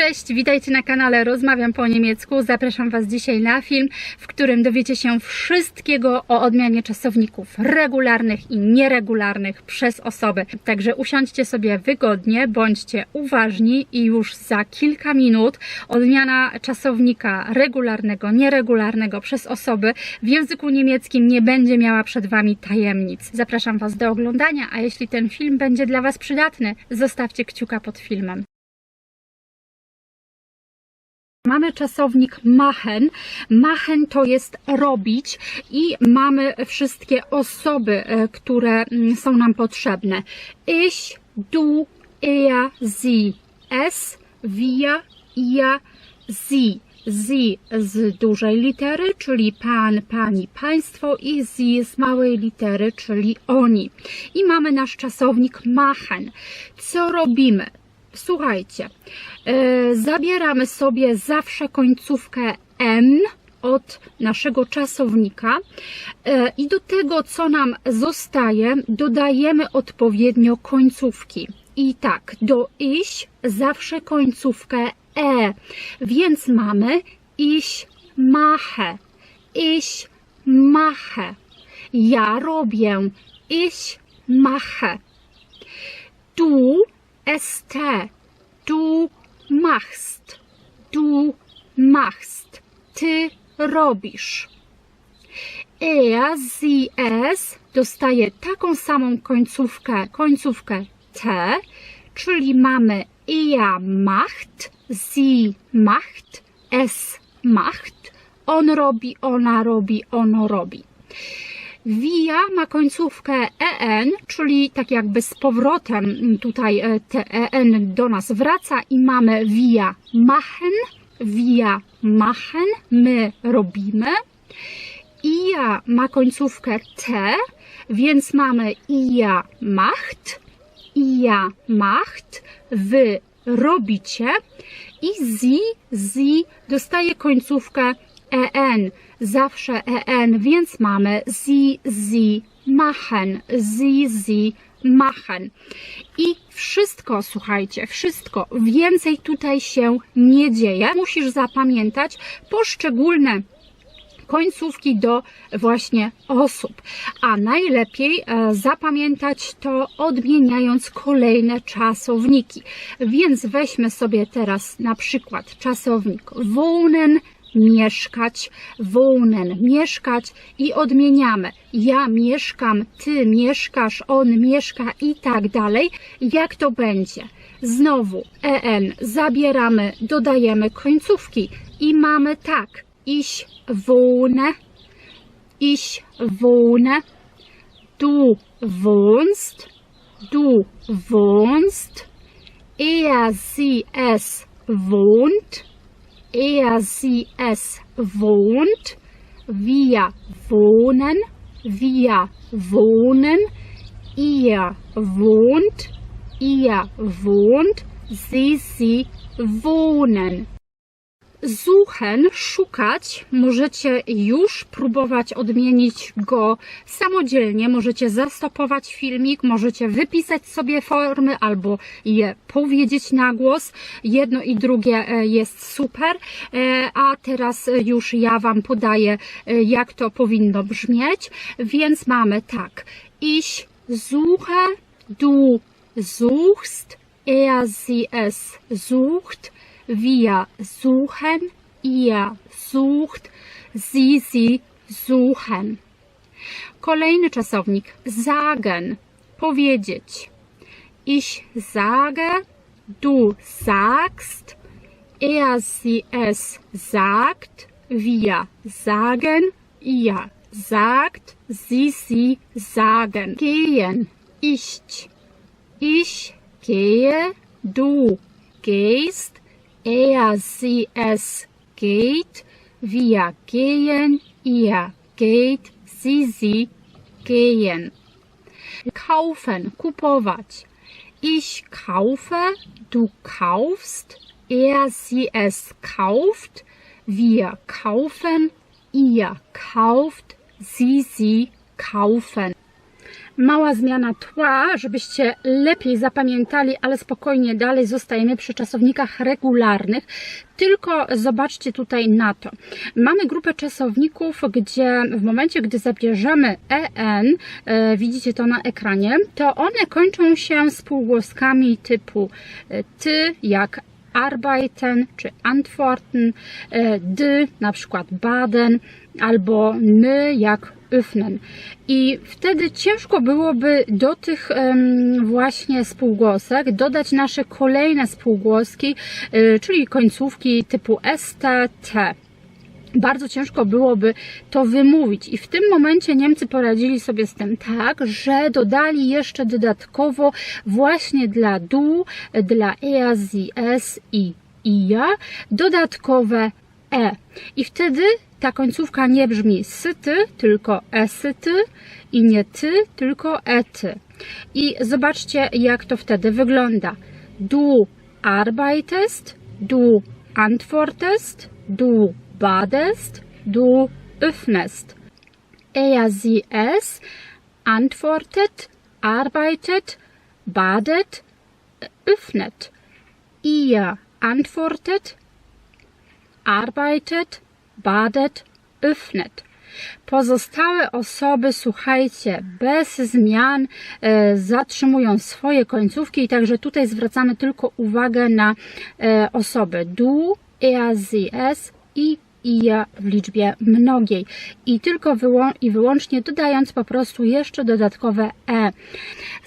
Cześć, witajcie na kanale Rozmawiam po niemiecku. Zapraszam Was dzisiaj na film, w którym dowiecie się wszystkiego o odmianie czasowników regularnych i nieregularnych przez osoby. Także usiądźcie sobie wygodnie, bądźcie uważni i już za kilka minut odmiana czasownika regularnego, nieregularnego przez osoby w języku niemieckim nie będzie miała przed Wami tajemnic. Zapraszam Was do oglądania, a jeśli ten film będzie dla Was przydatny, zostawcie kciuka pod filmem. Mamy czasownik machen. Machen to jest robić i mamy wszystkie osoby, e, które mm, są nam potrzebne. Ich, du, er, sie. Es, wir, ihr, sie. Sie z dużej litery, czyli pan, pani, państwo i sie z małej litery, czyli oni. I mamy nasz czasownik machen. Co robimy? Słuchajcie, e, zabieramy sobie zawsze końcówkę n od naszego czasownika e, i do tego, co nam zostaje, dodajemy odpowiednio końcówki. I tak, do iść zawsze końcówkę e, więc mamy ich mache, ich mache, ja robię, ich mache. Du ST. Du machst. Du machst. Ty robisz. Er, sie, es dostaje taką samą końcówkę, końcówkę T, czyli mamy er macht, sie macht, es macht, on robi, ona robi, ono robi. Via ma końcówkę en, czyli tak jakby z powrotem tutaj e, te en do nas wraca i mamy via machen, via machen, my robimy. Ia ma końcówkę t, więc mamy ia macht, ia macht, wy robicie i zi, zi dostaje końcówkę en, zawsze en, więc mamy sie, sie machen, sie, machen. I wszystko, słuchajcie, wszystko, więcej tutaj się nie dzieje. Musisz zapamiętać poszczególne końcówki do właśnie osób. A najlepiej e, zapamiętać to odmieniając kolejne czasowniki. Więc weźmy sobie teraz na przykład czasownik wohnen, mieszkać, wohnen, mieszkać i odmieniamy. Ja mieszkam, ty mieszkasz, on mieszka i tak dalej. Jak to będzie? Znowu en zabieramy, dodajemy końcówki i mamy tak. Ich wohne, ich wohne, du wohnst, du wohnst, er, sie, es wohnt, er, sie, es wohnt, wir wohnen, wir wohnen, ihr wohnt, ihr wohnt, sie, sie wohnen. Suchen, szukać, możecie już próbować odmienić go samodzielnie. Możecie zastopować filmik, możecie wypisać sobie formy albo je powiedzieć na głos. Jedno i drugie e, jest super. E, A teraz już ja Wam podaję, e, jak to powinno brzmieć. Więc mamy tak. Ich suche, du suchst, er, sie, es sucht. Wir suchen, ihr sucht, sie, sie suchen. Kolejny czasownik sagen, powiedzieć. Ich sage, du sagst, er, sie, es sagt, wir sagen, ihr sagt, sie, sie sagen. Gehen, ich, ich gehe, du gehst, er, sie, es geht, wir gehen, ihr geht, sie, sie gehen. Kaufen, kupować. Ich kaufe, du kaufst, er, sie, es kauft, wir kaufen, ihr kauft, sie, sie kaufen. Mała zmiana tła, żebyście lepiej zapamiętali, ale spokojnie dalej zostajemy przy czasownikach regularnych. Tylko zobaczcie tutaj na to. Mamy grupę czasowników, gdzie w momencie, gdy zabierzemy en, e, widzicie to na ekranie, to one kończą się spółgłoskami typu e, ty, jak arbeiten czy antworten, e, dy, na przykład baden, albo my, jak öffnen. I wtedy ciężko byłoby do tych właśnie spółgłosek dodać nasze kolejne spółgłoski, y, czyli końcówki typu st, t bardzo ciężko byłoby to wymówić. I w tym momencie Niemcy poradzili sobie z tym tak, że dodali jeszcze dodatkowo właśnie dla du, dla es i ia dodatkowe e. I wtedy ta końcówka nie brzmi syty, tylko esyty i nie ty, tylko ety. I zobaczcie, jak to wtedy wygląda. Du arbeitest, du antwortest, du badest, du öffnest. Er, sie, es antwortet, arbeitet, badet, öffnet. Ihr antwortet, arbeitet, badet, öffnet. Pozostałe osoby, słuchajcie, bez zmian e, zatrzymują swoje końcówki i także tutaj zwracamy tylko uwagę na e, osoby du, er, sie, es i ihr w liczbie mnogiej i tylko wyłą i wyłącznie dodając po prostu jeszcze dodatkowe e.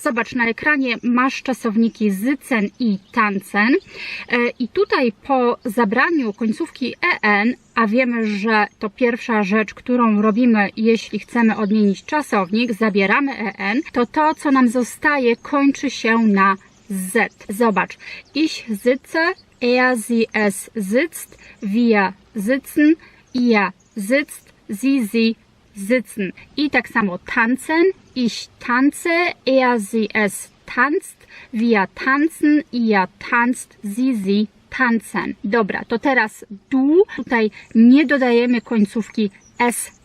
Zobacz, na ekranie masz czasowniki zycen i tancen e, i tutaj po zabraniu końcówki en, a wiemy, że to pierwsza rzecz, którą robimy, jeśli chcemy odmienić czasownik, zabieramy en, to to, co nam zostaje, kończy się na z. Zobacz, ich sitze, er, sie, es sitzt, wir sitzen, ihr sitzt, sie, sie sitzen. I tak samo tanzen, ich tanze, er, sie, es tanzt, wir tanzen, ihr tanzt, sie, sie tanzen. Dobra, to teraz du. Tutaj nie dodajemy końcówki s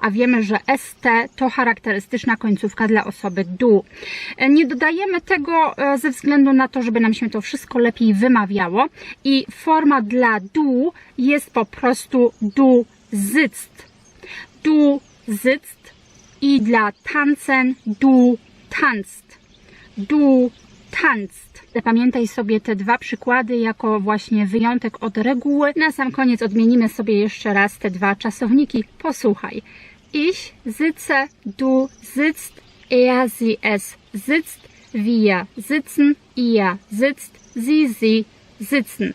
A wiemy, że ST to charakterystyczna końcówka dla osoby du. Nie dodajemy tego e, ze względu na to, żeby nam się to wszystko lepiej wymawiało i forma dla du jest po prostu du sitzt. Du sitzt i dla tanzen du tanzt. Du tanzt. Zapamiętaj sobie te dwa przykłady jako właśnie wyjątek od reguły. Na sam koniec odmienimy sobie jeszcze raz te dwa czasowniki. Posłuchaj. Ich sitze, du sitzt, er, sie, es sitzt, wir sitzen, ihr sitzt, sie, sie sitzen.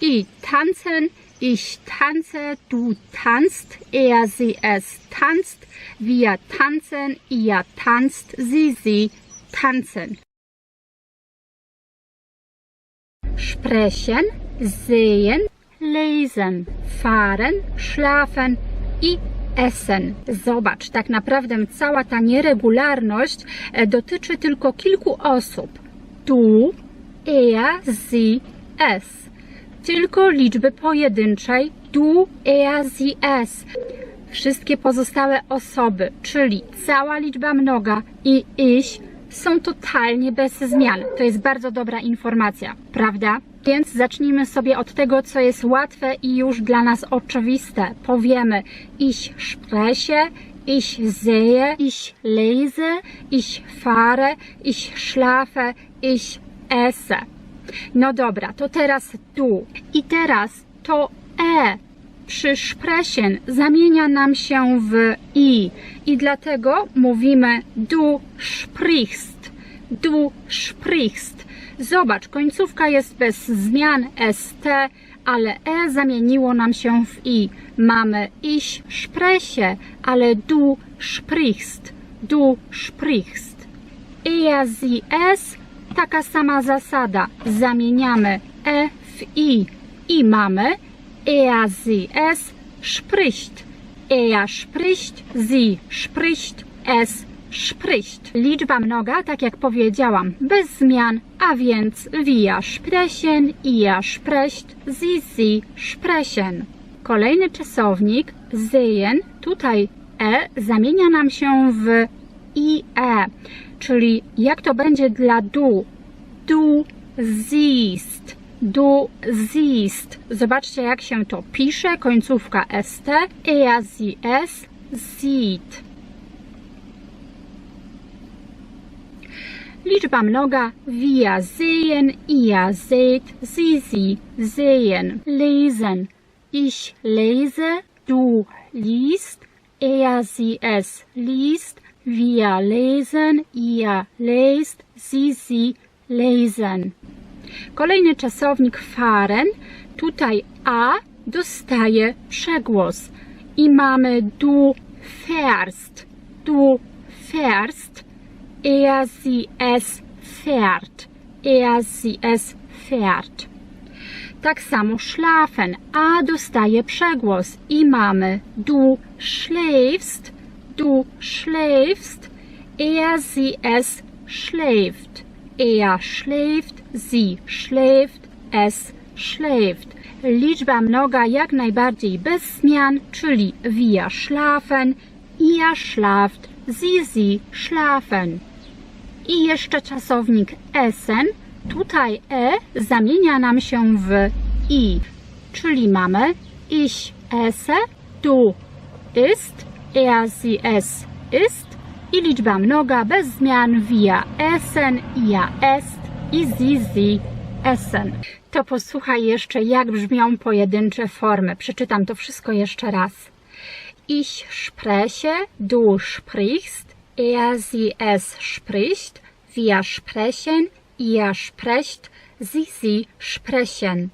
I tanzen, ich tanze, du tanzt, er, sie, es tanzt, wir tanzen, ihr tanzt, sie, sie tanzen. Sprechen, sehen, lesen, fahren, schlafen i essen. Zobacz, tak naprawdę cała ta nieregularność e, dotyczy tylko kilku osób. Du, er, sie, es. Tylko liczby pojedynczej du, er, sie, es. Wszystkie pozostałe osoby, czyli cała liczba mnoga i ich, są totalnie bez zmian. To jest bardzo dobra informacja, prawda? Więc zacznijmy sobie od tego, co jest łatwe i już dla nas oczywiste. Powiemy ich spreche, ich sehe, ich lese, ich fahre, ich schlafe, ich esse. No dobra, to teraz du. I teraz to e przy sprechen zamienia nam się w i i dlatego mówimy du sprichst, du sprichst. Zobacz, końcówka jest bez zmian st, ale e zamieniło nam się w i. Mamy ich spreche, ale du sprichst, du sprichst. Er, sie, es, taka sama zasada. Zamieniamy e w i i mamy er, sie, es spricht. Er spricht, sie spricht, es spricht. Liczba mnoga, tak jak powiedziałam, bez zmian, a więc wir sprechen, ihr sprecht, sie, sie. Kolejny czasownik, sehen, tutaj e zamienia nam się w i e. Czyli jak to będzie dla du? Du siehst. Du siehst. Zobaczcie, jak się to pisze. Końcówka st. Er, sie, es sieht. Liczba mnoga wir sehen, ihr seht, sie, sie sehen. Lesen. Ich lese, du liest, er, sie, es liest, wir lesen, ihr lest, sie, sie lesen. Kolejny czasownik fahren. Tutaj a dostaje przegłos i mamy du fährst, du fährst, er, sie, es fährt, er, sie, es fährt. Tak samo schlafen, a dostaje przegłos i mamy du schläfst, du schläfst, er, sie, es schläft, er schläft, sie schläft, es schläft. Liczba mnoga jak najbardziej bez zmian, czyli wir schlafen, ihr schlaft, sie, sie schlafen. I jeszcze czasownik essen. Tutaj e zamienia nam się w i, czyli mamy ich esse, du isst, er, sie, es ist i liczba mnoga bez zmian wir essen, ihr esst i sie, sie essen. To posłuchaj jeszcze, jak brzmią pojedyncze formy. Przeczytam to wszystko jeszcze raz. Ich spreche, du sprichst, er, sie, es spricht, wir sprechen, ihr sprecht, sie, sie sprechen.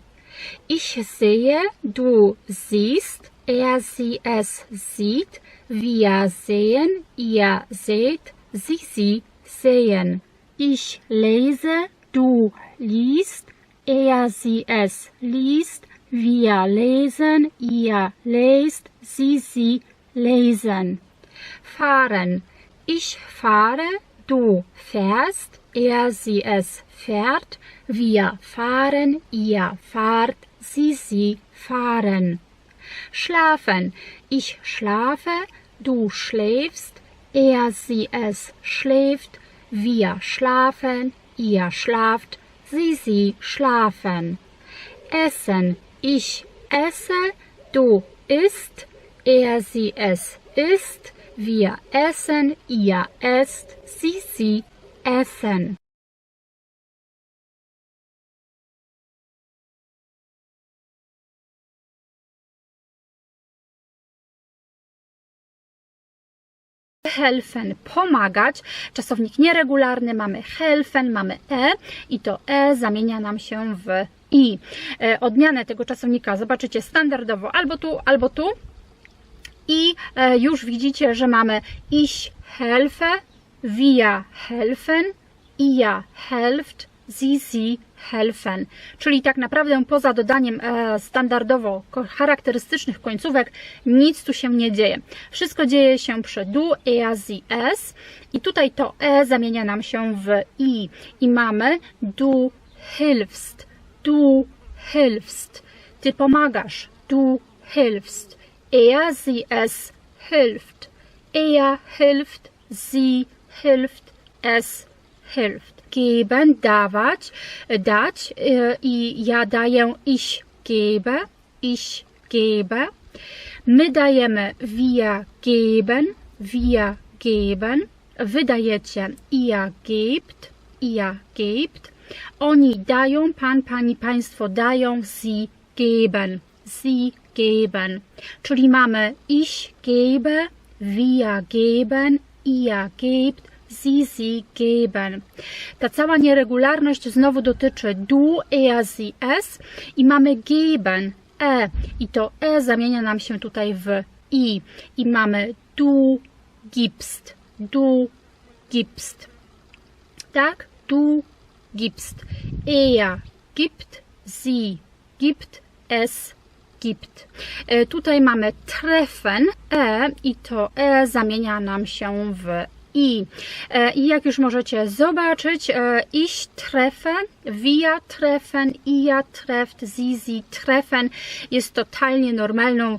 Ich sehe, du siehst, er, sie, es sieht, wir sehen, ihr seht, sie, sie sehen. Ich lese, du liest, er, sie, es liest, wir lesen, ihr lest, sie, sie lesen. Fahren. Ich fahre, du fährst, er, sie, es fährt, wir fahren, ihr fahrt, sie, sie fahren. Schlafen. Ich schlafe, du schläfst, er, sie, es schläft, wir schlafen, ihr schlaft, sie, sie schlafen. Essen. Ich esse, du isst, er, sie, es isst, wir essen, ihr esst, sie, sie essen. helfen, pomagać. Czasownik nieregularny mamy helfen, mamy e i to e zamienia nam się w i. E, Odmianę tego czasownika zobaczycie standardowo albo tu, albo tu. I e, już widzicie, że mamy ich helfe, wir helfen, ihr helft, sie, sie helfen. Czyli tak naprawdę poza dodaniem e, standardowo charakterystycznych końcówek nic tu się nie dzieje. Wszystko dzieje się przy du, er, sie, es i tutaj to e zamienia nam się w i i mamy du hilfst, du hilfst. Ty pomagasz, du hilfst. Er, sie, es hilft. Er hilft, sie hilft, es hilft. Geben, dawać, dać e, i ja daję, ich gebe, ich gebe. My dajemy, wir geben, wir geben. Wy dajecie, ihr gebt, ihr gebt. Oni dają, pan, pani, państwo dają, sie geben, sie geben. Czyli mamy ich gebe, wir geben, ihr gebt, sie, sie geben. Ta cała nieregularność znowu dotyczy du, er, sie, es i mamy geben, e i to e zamienia nam się tutaj w i i mamy du gibst, du gibst. Tak? Du gibst. Er gibt, sie gibt, es E, Tutaj mamy treffen e i to e zamienia nam się w i. E, I jak już możecie zobaczyć, e, ich treffe, wir treffen, ihr trefft, sie, sie treffen jest totalnie normalną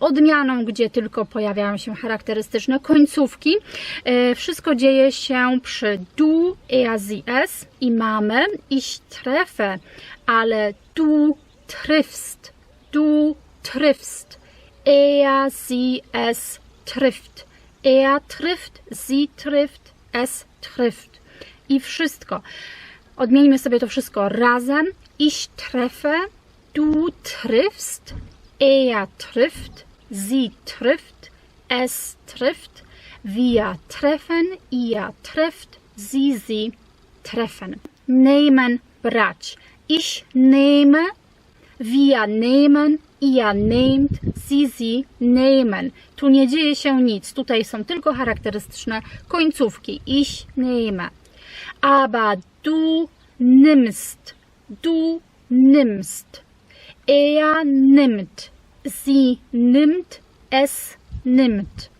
odmianą, gdzie tylko pojawiają się charakterystyczne końcówki. Wszystko dzieje się przy du, sie, es i mamy ich treffe, ale du triffst, du triffst, er, sie, es trifft. Er trifft, sie trifft, es trifft. I wszystko. Odmieńmy sobie to wszystko razem. Ich treffe, du triffst, er trifft, sie trifft, es trifft, wir treffen, ihr trefft, sie, sie treffen. Nehmen, brać. Ich nehme, wir nehmen, ihr nehmt, sie, sie nehmen. Tu nie dzieje się nic. Tutaj są tylko charakterystyczne końcówki. Ich nehme. Aber du nimmst. Du nimmst. Er nimmt. Sie nimmt. Es nimmt.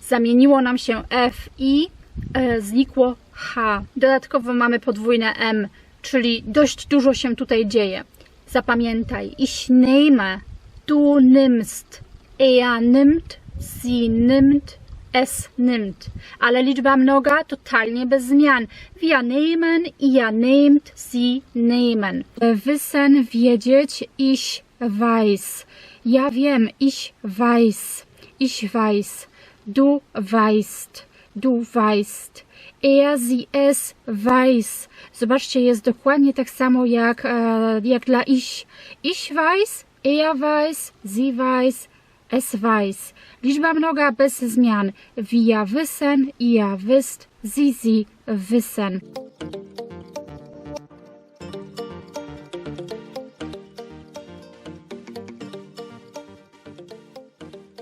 Zamieniło nam się F i e, znikło H. Dodatkowo mamy podwójne M, czyli dość dużo się tutaj dzieje. Zapamiętaj, ich nehme, du nimmst, er nimmt, sie nimmt, es nimmt. Ale liczba mnoga totalnie bez zmian. Wir nehmen, ihr nehmt, sie nehmen. Wissen, wiedzieć, ich weiß. Ja wiem, ich weiß. Ich weiß. Du weißt. Du weißt. Sie, es weiß. Zobaczcie, jest dokładnie tak samo jak, e, jak dla ich. Ich weiß, er weiß, sie weiß, es weiß. Liczba mnoga bez zmian. Wir wissen, ihr wisst, sie, sie wissen.